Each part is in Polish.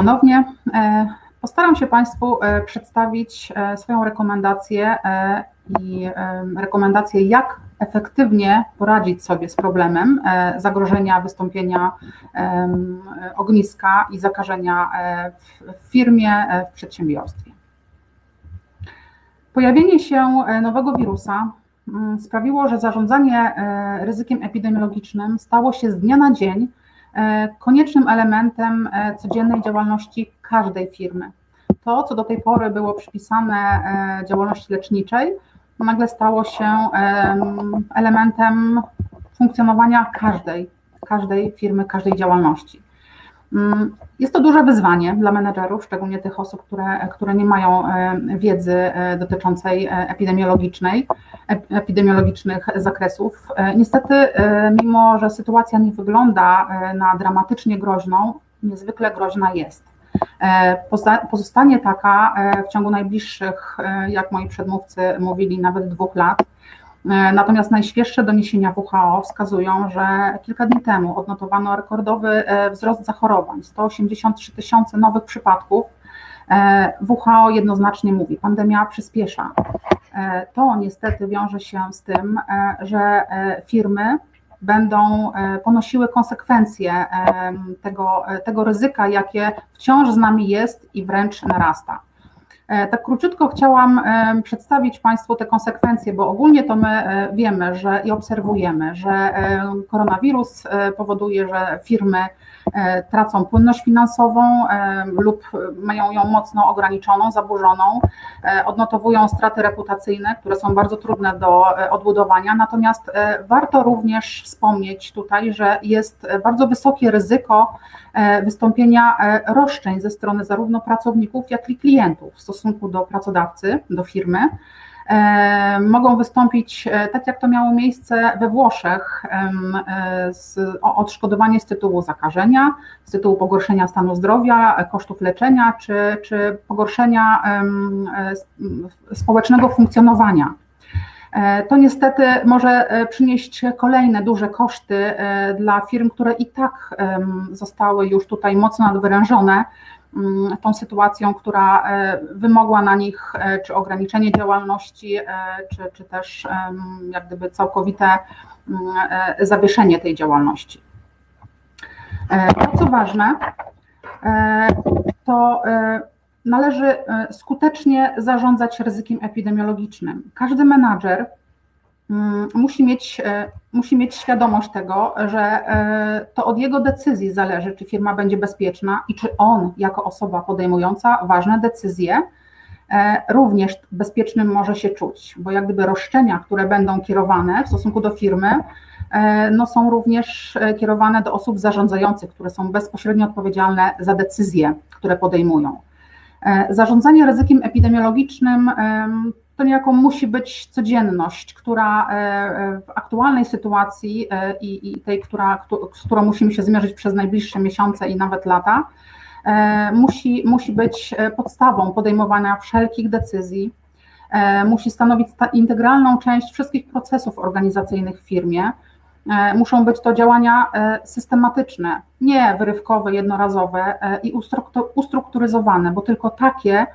ponownie. Postaram się Państwu przedstawić swoją rekomendację i rekomendację, jak efektywnie poradzić sobie z problemem zagrożenia wystąpienia ogniska i zakażenia w firmie, w przedsiębiorstwie. Pojawienie się nowego wirusa mm, sprawiło, że zarządzanie ryzykiem epidemiologicznym stało się z dnia na dzień koniecznym elementem codziennej działalności każdej firmy. To, co do tej pory było przypisane działalności leczniczej, nagle stało się elementem funkcjonowania każdej, każdej firmy, każdej działalności. Mm, jest to duże wyzwanie dla menedżerów, szczególnie tych osób, które, które nie mają wiedzy e, dotyczącej e, epidemiologicznej, epidemiologicznych zakresów. E, niestety, mimo że sytuacja nie wygląda na dramatycznie groźną, niezwykle groźna jest. E, pozostanie taka e, w ciągu najbliższych, e, jak moi przedmówcy mówili, nawet dwóch lat. Natomiast najświeższe doniesienia WHO wskazują, że kilka dni temu odnotowano rekordowy wzrost zachorowań 183 tysiące nowych przypadków. WHO jednoznacznie mówi, pandemia przyspiesza. To niestety wiąże się z tym, że firmy będą e, ponosiły konsekwencje e, tego, e, tego ryzyka, jakie wciąż z nami jest i wręcz narasta. Tak króciutko chciałam przedstawić Państwu te konsekwencje, bo ogólnie to my wiemy że i obserwujemy, że koronawirus powoduje, że firmy E, tracą płynność finansową e, lub mają ją mocno ograniczoną, zaburzoną, e, odnotowują straty reputacyjne, które są bardzo trudne do odbudowania. Natomiast warto również wspomnieć tutaj, że jest bardzo wysokie ryzyko wystąpienia roszczeń ze strony zarówno pracowników, jak i klientów do pracodawcy, do firmy. E, mogą wystąpić, e, tak jak to miało miejsce we Włoszech, e, o odszkodowanie z tytułu zakażenia, z tytułu pogorszenia stanu zdrowia, kosztów leczenia czy, czy pogorszenia społecznego funkcjonowania. To niestety może przynieść kolejne duże koszty dla firm, które i tak zostały już tutaj mocno nadwyrężone tą sytuacją, która e, wymogła na nich e, czy ograniczenie działalności, e, czy, czy też jak gdyby całkowite mm, zawieszenie tej działalności. To co ważne, to należy skutecznie zarządzać ryzykiem epidemiologicznym. Każdy menadżer Mm, musi mieć, e, musi mieć świadomość tego, że e, to od jego decyzji zależy, czy firma będzie bezpieczna i czy on, jako osoba podejmująca ważne decyzje, e, również bezpiecznym może się czuć, bo jak gdyby roszczenia, które będą kierowane w stosunku do firmy, no są również kierowane do osób zarządzających, które są bezpośrednio odpowiedzialne za decyzje, które podejmują. Zarządzanie ryzykiem epidemiologicznym to niejako musi być codzienność, która e, e, w aktualnej sytuacji e, i, i tej, która, z którą musimy się zmierzyć przez najbliższe miesiące i nawet lata, musi, musi być podstawą podejmowania wszelkich decyzji, musi stanowić integralną część wszystkich procesów organizacyjnych w firmie. Muszą być to działania systematyczne, nie wyrywkowe, jednorazowe i ustrukturyzowane, bo tylko takie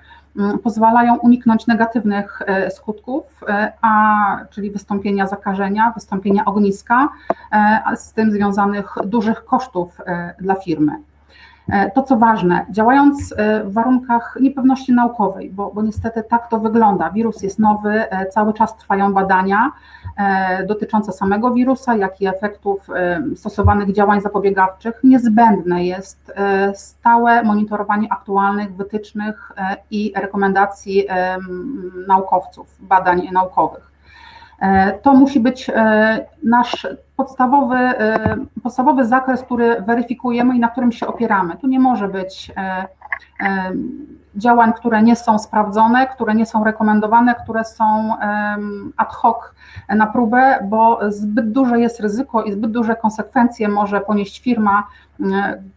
pozwalają uniknąć negatywnych e, skutków, e, a, czyli wystąpienia zakażenia, wystąpienia ogniska, e, a z tym związanych dużych kosztów dla firmy. To co ważne, działając w warunkach niepewności naukowej, bo, bo niestety tak to wygląda. Wirus jest nowy, cały czas trwają badania, E, dotyczące samego wirusa, jak i efektów e, stosowanych działań zapobiegawczych, niezbędne jest e, stałe monitorowanie aktualnych wytycznych i rekomendacji naukowców, badań naukowych. To musi być nasz podstawowy, podstawowy zakres, który weryfikujemy i na którym się opieramy. Tu nie może być działań, które nie są sprawdzone, które nie są rekomendowane, które są ad hoc na próbę, bo zbyt duże jest ryzyko i zbyt duże konsekwencje może ponieść firma,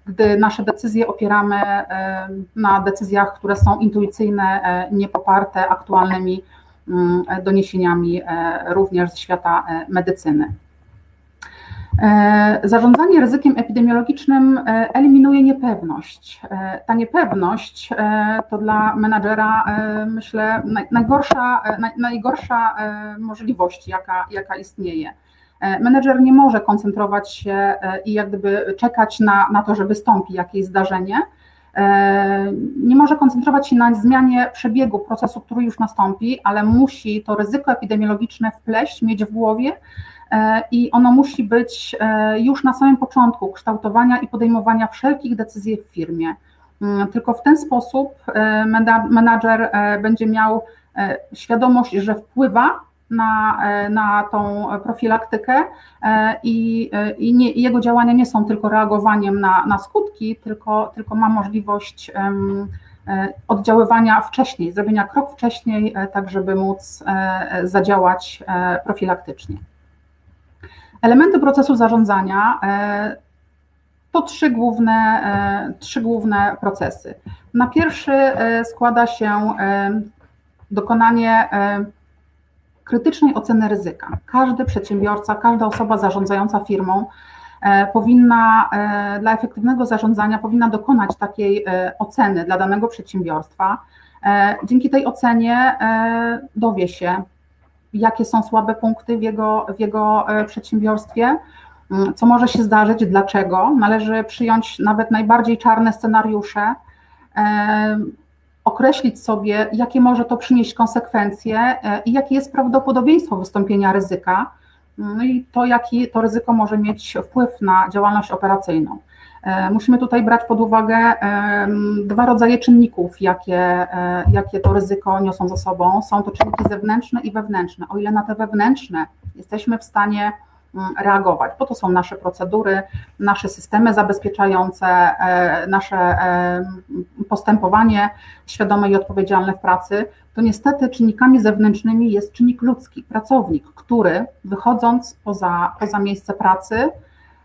gdy nasze decyzje opieramy na decyzjach, które są intuicyjne, e, niepoparte aktualnymi doniesieniami e, również ze świata e, medycyny. E, zarządzanie ryzykiem epidemiologicznym e, eliminuje niepewność. E, ta niepewność to dla menadżera, myślę, najgorsza, najgorsza możliwość, jaka, jaka istnieje. Menedżer nie może koncentrować się i jak gdyby czekać na, na to, że wystąpi jakieś zdarzenie. Nie może koncentrować się na zmianie przebiegu procesu, który już nastąpi, ale musi to ryzyko epidemiologiczne wpleść, mieć w głowie E, i ono musi być e, już na samym początku kształtowania i podejmowania wszelkich decyzji w firmie. Mm, tylko w ten sposób e, menadżer będzie miał świadomość, że wpływa na, na tą profilaktykę i, i, nie, i, jego działania nie są tylko reagowaniem na, na skutki, tylko, tylko ma możliwość oddziaływania wcześniej, zrobienia krok wcześniej, tak żeby móc zadziałać profilaktycznie. Elementy procesu zarządzania e, to trzy główne, e, trzy główne procesy. Na pierwszy e, składa się dokonanie krytycznej oceny ryzyka. Każdy przedsiębiorca, każda osoba zarządzająca firmą powinna dla efektywnego zarządzania powinna dokonać takiej oceny dla danego przedsiębiorstwa. Dzięki tej ocenie dowie się, jakie są słabe punkty w jego, w jego e, przedsiębiorstwie, co może się zdarzyć, dlaczego. Należy przyjąć nawet najbardziej czarne scenariusze, e, określić sobie, jakie może to przynieść konsekwencje e, i jakie jest prawdopodobieństwo wystąpienia ryzyka, no i to, jaki to ryzyko może mieć wpływ na działalność operacyjną. E, musimy tutaj brać pod uwagę dwa rodzaje czynników, jakie, e, jakie to ryzyko niosą ze sobą. Są to czynniki zewnętrzne i wewnętrzne. O ile na te wewnętrzne jesteśmy w stanie mm, reagować, bo to są nasze procedury, nasze systemy zabezpieczające, e, nasze postępowanie świadome i odpowiedzialne w pracy, to niestety czynnikami zewnętrznymi jest czynnik ludzki, pracownik, który wychodząc poza, poza miejsce pracy,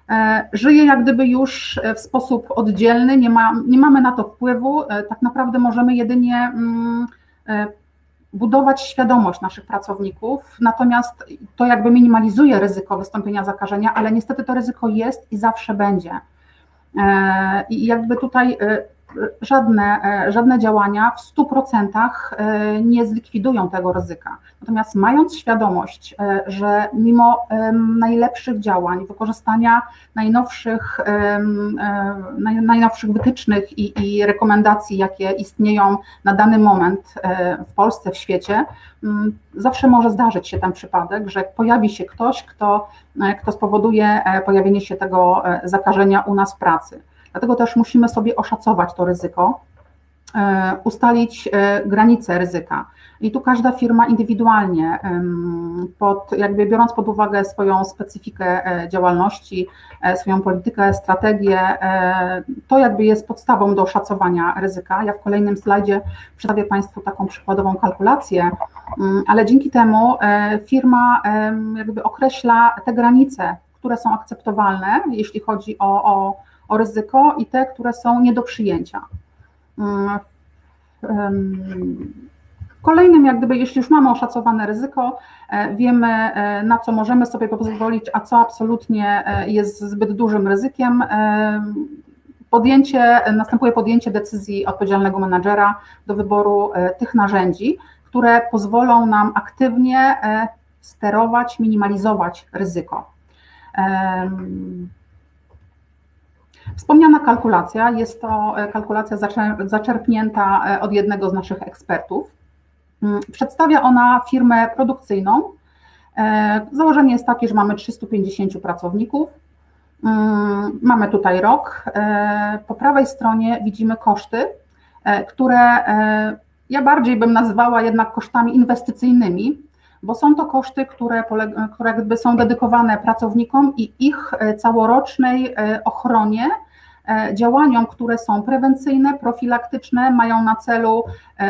E, żyje jak gdyby już w sposób oddzielny, nie, ma, nie mamy na to wpływu, e, tak naprawdę możemy jedynie mm, e, budować świadomość naszych pracowników, natomiast to jakby minimalizuje ryzyko wystąpienia zakażenia, ale niestety to ryzyko jest i zawsze będzie. I jakby tutaj żadne, e, żadne działania w 100% e, nie zlikwidują tego ryzyka. Natomiast mając świadomość, e, że mimo najlepszych działań, wykorzystania najnowszych, najnowszych wytycznych i, i rekomendacji, jakie istnieją na dany moment w Polsce, w świecie, zawsze może zdarzyć się ten przypadek, że pojawi się ktoś, kto, kto spowoduje pojawienie się tego zakażenia u nas w pracy. Dlatego też musimy sobie oszacować to ryzyko, e, ustalić e, granice ryzyka. I tu każda firma indywidualnie, pod, jakby biorąc pod uwagę swoją specyfikę e, działalności, swoją politykę, strategię, to jakby jest podstawą do oszacowania ryzyka. Ja w kolejnym slajdzie przedstawię Państwu taką przykładową kalkulację, mm, ale dzięki temu firma jakby określa te granice, które są akceptowalne, jeśli chodzi o, o o ryzyko i te, które są nie do przyjęcia. Mm, kolejnym, jak gdyby, jeśli już mamy oszacowane ryzyko, e, wiemy, e, na co możemy sobie pozwolić, a co absolutnie e, jest zbyt dużym ryzykiem, podjęcie, następuje podjęcie decyzji odpowiedzialnego menadżera do wyboru tych narzędzi, które pozwolą nam aktywnie sterować, minimalizować ryzyko. Wspomniana kalkulacja jest to e, kalkulacja zaczerpnięta e, od jednego z naszych ekspertów. Mm, przedstawia ona firmę produkcyjną. E, założenie jest takie, że mamy 350 pracowników. Mm, mamy tutaj rok. Po prawej stronie widzimy koszty, które ja bardziej bym nazwała jednak kosztami inwestycyjnymi, bo są to koszty, które, które jakby są dedykowane pracownikom i ich e, całorocznej e, ochronie, e, działaniom, które są prewencyjne, profilaktyczne, mają na celu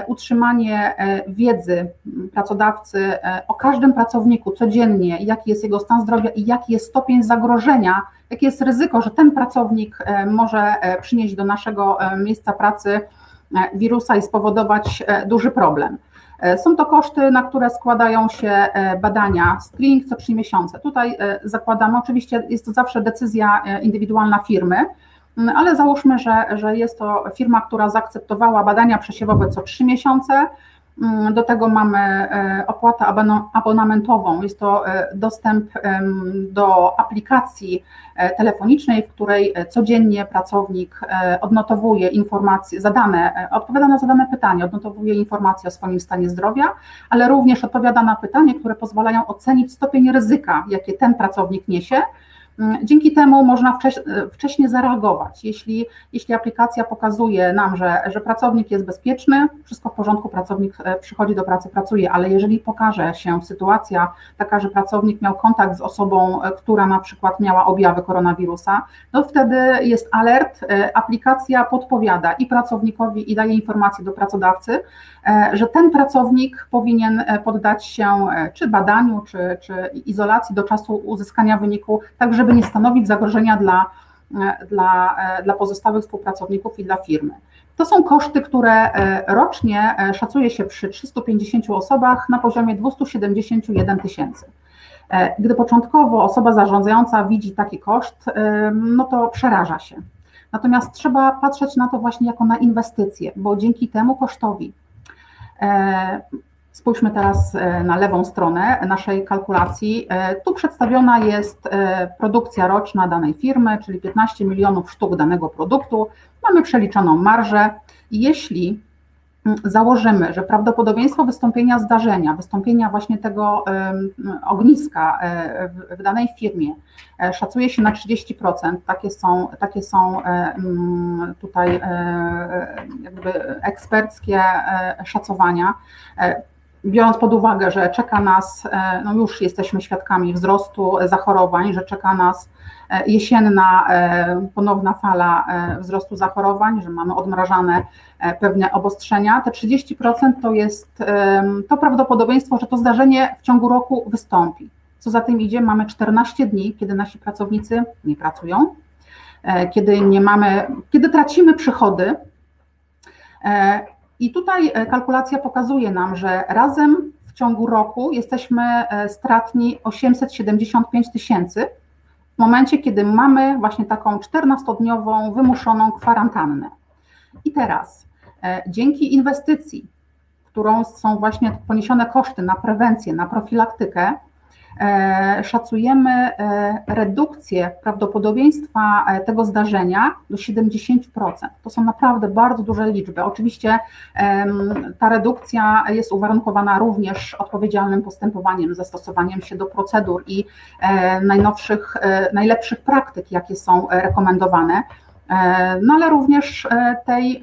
utrzymanie wiedzy pracodawcy o każdym pracowniku codziennie, jaki jest jego stan zdrowia i jaki jest stopień zagrożenia, jakie jest ryzyko, że ten pracownik może przynieść do naszego miejsca pracy wirusa i spowodować duży problem. Są to koszty, na które składają się badania screening co 3 miesiące. Tutaj zakładamy, oczywiście jest to zawsze decyzja indywidualna firmy, ale załóżmy, że, że jest to firma, która zaakceptowała badania przesiewowe co 3 miesiące, Mm, do tego mamy e, opłatę abonamentową. Jest to e, dostęp do aplikacji e, telefonicznej, w której codziennie pracownik odnotowuje informacje, zadane, odpowiada na zadane pytania, odnotowuje informacje o swoim stanie zdrowia, ale również odpowiada na pytania, które pozwalają ocenić stopień ryzyka, jakie ten pracownik niesie Mm, dzięki temu można wcześniej zareagować. Jeśli, jeśli aplikacja pokazuje nam, że, że pracownik jest bezpieczny, wszystko w porządku, pracownik e, przychodzi do pracy, pracuje, ale jeżeli pokaże się sytuacja taka, że pracownik miał kontakt z osobą, e, która na przykład miała objawy koronawirusa, to wtedy jest alert, e, aplikacja podpowiada i pracownikowi, i daje informacje do pracodawcy, że ten pracownik powinien poddać się czy badaniu, czy, czy izolacji do czasu uzyskania wyniku, tak żeby nie stanowić zagrożenia dla, e, dla, e, dla pozostałych współpracowników i dla firmy. To są koszty, które e, rocznie szacuje się przy 350 osobach na poziomie 271 tysięcy. Gdy początkowo osoba zarządzająca widzi taki koszt, no to przeraża się. Natomiast trzeba patrzeć na to właśnie jako na inwestycje, bo dzięki temu kosztowi Spójrzmy teraz e, na lewą stronę naszej kalkulacji. E, tu przedstawiona jest e, produkcja roczna danej firmy, czyli 15 milionów sztuk danego produktu. Mamy przeliczoną marżę. Jeśli mm, założymy, że prawdopodobieństwo wystąpienia zdarzenia, wystąpienia właśnie tego ogniska w danej firmie szacuje się na 30%, takie są, takie są mm, tutaj jakby eksperckie szacowania, biorąc pod uwagę, że czeka nas, e, no już jesteśmy świadkami wzrostu zachorowań, że czeka nas e, jesienna e, ponowna fala wzrostu zachorowań, że mamy odmrażane pewne obostrzenia, te 30% to jest to prawdopodobieństwo, że to zdarzenie w ciągu roku wystąpi. Co za tym idzie, mamy 14 dni, kiedy nasi pracownicy nie pracują, kiedy nie mamy, kiedy tracimy przychody i tutaj e, kalkulacja pokazuje nam, że razem w ciągu roku jesteśmy e, stratni 875 tysięcy w momencie, kiedy mamy właśnie taką 14-dniową wymuszoną kwarantannę. I teraz e, dzięki inwestycji, którą są właśnie poniesione koszty na prewencję, na profilaktykę, szacujemy e, redukcję prawdopodobieństwa e, tego zdarzenia do 70%. To są naprawdę bardzo duże liczby. Oczywiście ta redukcja jest uwarunkowana również odpowiedzialnym postępowaniem, zastosowaniem się do procedur i najnowszych, najlepszych praktyk, jakie są rekomendowane. No ale również tej,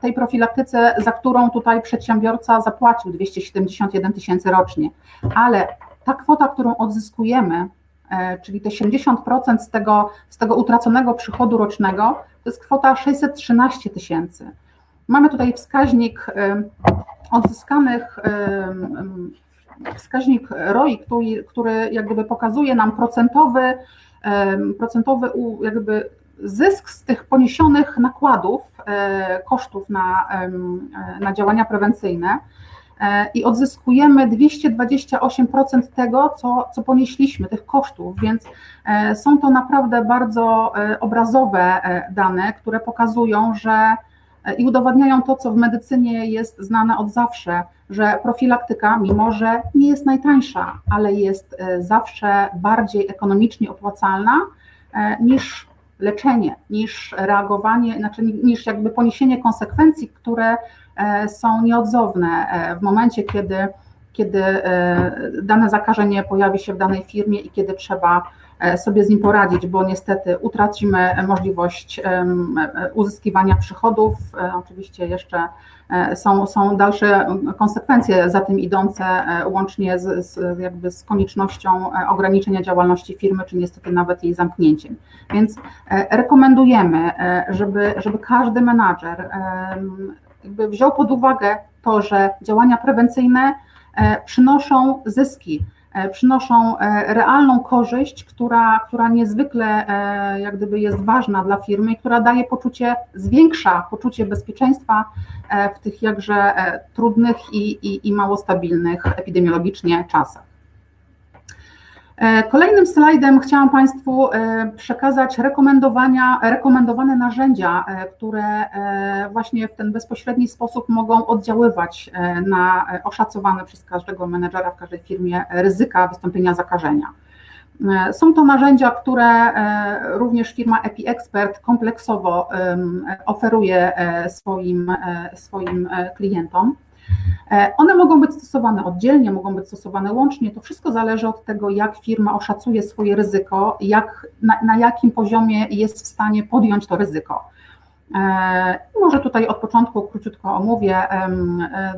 tej profilaktyce, za którą tutaj przedsiębiorca zapłacił 271 tysięcy rocznie. Ale ta kwota, którą odzyskujemy, e, czyli te 70% z tego, z tego utraconego przychodu rocznego, to jest kwota 613 tysięcy. Mamy tutaj wskaźnik e, odzyskanych, e, wskaźnik ROI, który, który jakby pokazuje nam procentowy, procentowy jakby zysk z tych poniesionych nakładów, kosztów na, na działania prewencyjne. E, i odzyskujemy 228% tego, co, co ponieśliśmy, tych kosztów, więc e, są to naprawdę bardzo e, obrazowe dane, które pokazują, że i udowadniają to, co w medycynie jest znane od zawsze, że profilaktyka, mimo że nie jest najtańsza, ale jest zawsze bardziej ekonomicznie opłacalna niż leczenie, niż reagowanie, znaczy niż jakby poniesienie konsekwencji, które są nieodzowne e, w momencie, kiedy, kiedy e, dane zakażenie pojawi się w danej firmie i kiedy trzeba sobie z nim poradzić, bo niestety utracimy możliwość uzyskiwania przychodów. Oczywiście jeszcze są, są dalsze konsekwencje za tym idące, łącznie z, z, jakby z koniecznością ograniczenia działalności firmy, czy niestety nawet jej zamknięciem. Więc rekomendujemy, żeby, żeby każdy menadżer jakby wziął pod uwagę to, że działania prewencyjne e, przynoszą zyski przynoszą realną korzyść, która, która niezwykle jak gdyby jest ważna dla firmy i która daje poczucie, zwiększa poczucie bezpieczeństwa w tych jakże trudnych i, i, i mało stabilnych epidemiologicznie czasach. E, kolejnym slajdem chciałam Państwu e, przekazać rekomendowania, rekomendowane narzędzia, e, które właśnie w ten bezpośredni sposób mogą oddziaływać na oszacowane przez każdego menedżera w każdej firmie ryzyka wystąpienia zakażenia. Są to narzędzia, które również firma EpiExpert kompleksowo oferuje swoim, swoim klientom. E, one mogą być stosowane oddzielnie, mogą być stosowane łącznie. To wszystko zależy od tego, jak firma oszacuje swoje ryzyko, jak, na, na jakim poziomie jest w stanie podjąć to ryzyko. E, może tutaj od początku króciutko omówię. E,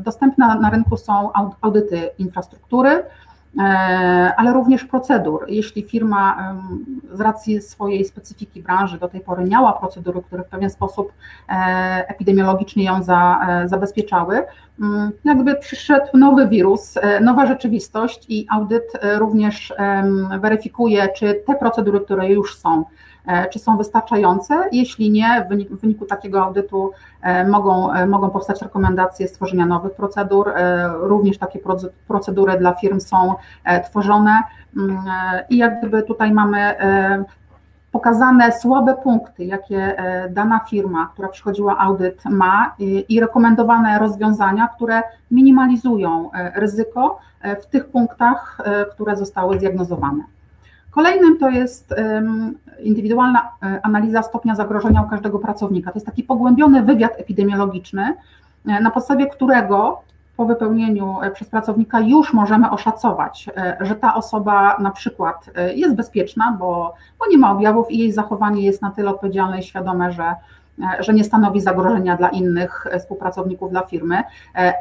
dostępne na rynku są audyty infrastruktury, ale również procedur. Jeśli firma z racji swojej specyfiki branży do tej pory miała procedury, które w pewien sposób epidemiologicznie ją za, zabezpieczały, Mm, jakby przyszedł nowy wirus, e, nowa rzeczywistość i audyt e, również weryfikuje, czy te procedury, które już są, e, czy są wystarczające. Jeśli nie, w wyniku takiego audytu mogą, mogą powstać rekomendacje stworzenia nowych procedur. Również takie procedury dla firm są tworzone mm, i jak gdyby tutaj mamy pokazane słabe punkty, jakie e, dana firma, która przychodziła audyt ma i rekomendowane rozwiązania, które minimalizują e, ryzyko e, w tych punktach, które zostały zdiagnozowane. Kolejnym to jest indywidualna analiza stopnia zagrożenia u każdego pracownika. To jest taki pogłębiony wywiad epidemiologiczny, na podstawie którego po wypełnieniu e, przez pracownika już możemy oszacować, e, że ta osoba na przykład e, jest bezpieczna, bo, bo nie ma objawów i jej zachowanie jest na tyle odpowiedzialne i świadome, że, że nie stanowi zagrożenia dla innych współpracowników, dla firmy,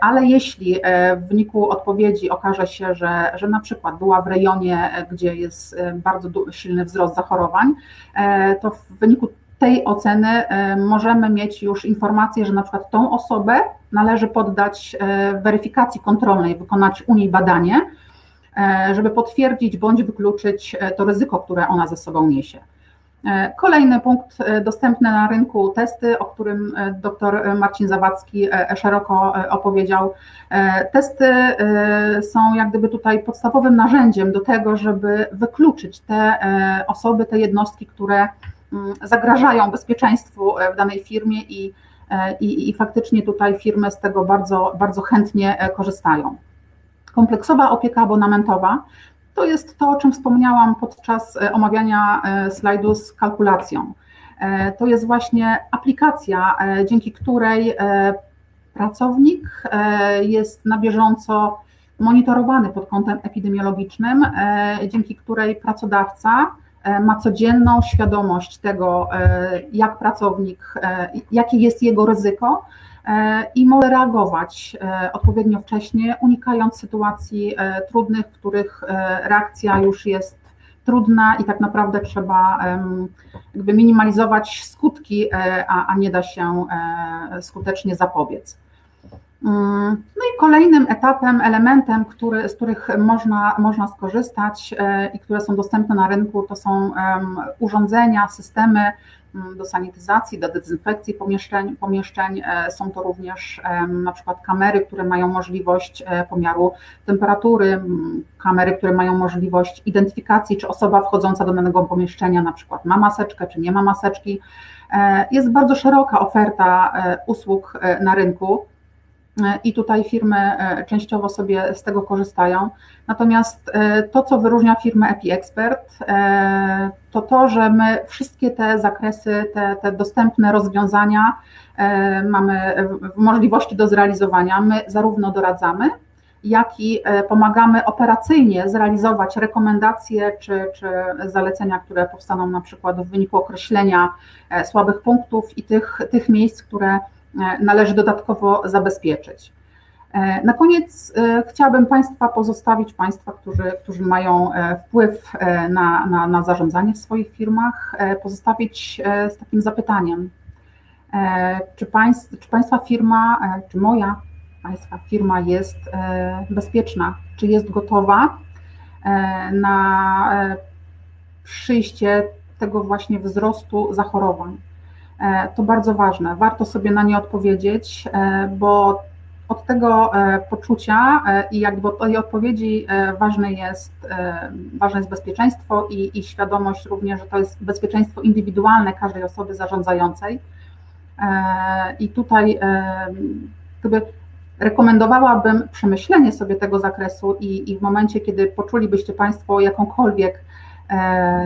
ale jeśli w wyniku odpowiedzi okaże się, że, że na przykład była w rejonie, gdzie jest bardzo silny wzrost zachorowań, to w wyniku tej oceny e, możemy mieć już informację, że na przykład tą osobę należy poddać e, weryfikacji kontrolnej, wykonać u niej badanie, e, żeby potwierdzić bądź wykluczyć to ryzyko, które ona ze sobą niesie. Kolejny punkt, dostępne na rynku testy, o którym dr Marcin Zawadzki szeroko opowiedział. Testy są jak gdyby tutaj podstawowym narzędziem do tego, żeby wykluczyć te osoby, te jednostki, które Mm, zagrażają bezpieczeństwu e, w danej firmie i, e, i, i faktycznie tutaj firmy z tego bardzo, bardzo chętnie e, korzystają. Kompleksowa opieka abonamentowa to jest to, o czym wspomniałam podczas omawiania slajdu z kalkulacją. To jest właśnie aplikacja, dzięki której pracownik jest na bieżąco monitorowany pod kątem epidemiologicznym, dzięki której pracodawca E, ma codzienną świadomość tego, e, jak pracownik, e, jakie jest jego ryzyko i może reagować odpowiednio wcześnie, unikając sytuacji trudnych, w których reakcja już jest trudna i tak naprawdę trzeba jakby minimalizować skutki, a, a nie da się skutecznie zapobiec. Mm, no i kolejnym etapem, elementem, który, z których można, można skorzystać e, i które są dostępne na rynku, to są urządzenia, systemy mm, do sanityzacji, do dezynfekcji pomieszczeń. pomieszczeń. E, są to również na przykład kamery, które mają możliwość e, pomiaru temperatury, kamery, które mają możliwość identyfikacji, czy osoba wchodząca do danego pomieszczenia na przykład ma maseczkę, czy nie ma maseczki. Jest bardzo szeroka oferta usług na rynku i tutaj firmy e, częściowo sobie z tego korzystają. Natomiast e, to, co wyróżnia firmę EpiExpert, e, to to, że my wszystkie te zakresy, te, te dostępne rozwiązania mamy możliwości do zrealizowania. My zarówno doradzamy, jak i pomagamy operacyjnie zrealizować rekomendacje czy, czy zalecenia, które powstaną na przykład w wyniku określenia słabych punktów i tych, tych miejsc, które E, należy dodatkowo zabezpieczyć. E, na koniec e, chciałabym Państwa pozostawić, Państwa, którzy, którzy mają wpływ na, na, na zarządzanie w swoich firmach, pozostawić z takim zapytaniem. Czy, państw, czy Państwa firma, czy moja Państwa firma jest bezpieczna, czy jest gotowa e, na e, przyjście tego właśnie wzrostu zachorowań. E, To bardzo ważne. Warto sobie na nie odpowiedzieć, e, bo od tego e, poczucia i jakby od tej odpowiedzi ważne jest, ważne jest bezpieczeństwo i, i świadomość również, że to jest bezpieczeństwo indywidualne każdej osoby zarządzającej. I tutaj gdyby rekomendowałabym przemyślenie sobie tego zakresu i, i w momencie, kiedy poczulibyście Państwo jakąkolwiek,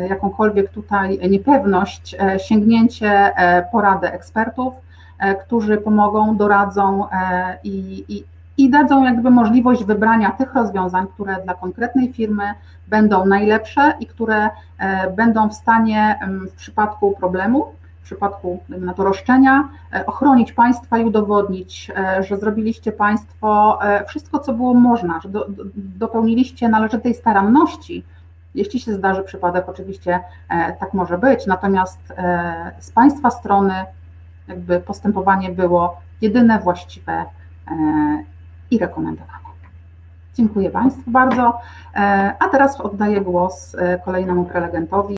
jakąkolwiek tutaj niepewność, e, sięgnięcie e, porady ekspertów, e, którzy pomogą, doradzą e, i, i, i dadzą jakby możliwość wybrania tych rozwiązań, które dla konkretnej firmy będą najlepsze i które e, będą w stanie w przypadku problemu, w przypadku na to roszczenia, e, ochronić Państwa i udowodnić, e, że zrobiliście Państwo e, wszystko, co było można, że do, dopełniliście należytej staranności. Jeśli się zdarzy przypadek, oczywiście e, tak może być, natomiast e, z Państwa strony jakby postępowanie było jedyne właściwe e, i rekomendowane. Dziękuję Państwu bardzo. A teraz oddaję głos kolejnemu prelegentowi.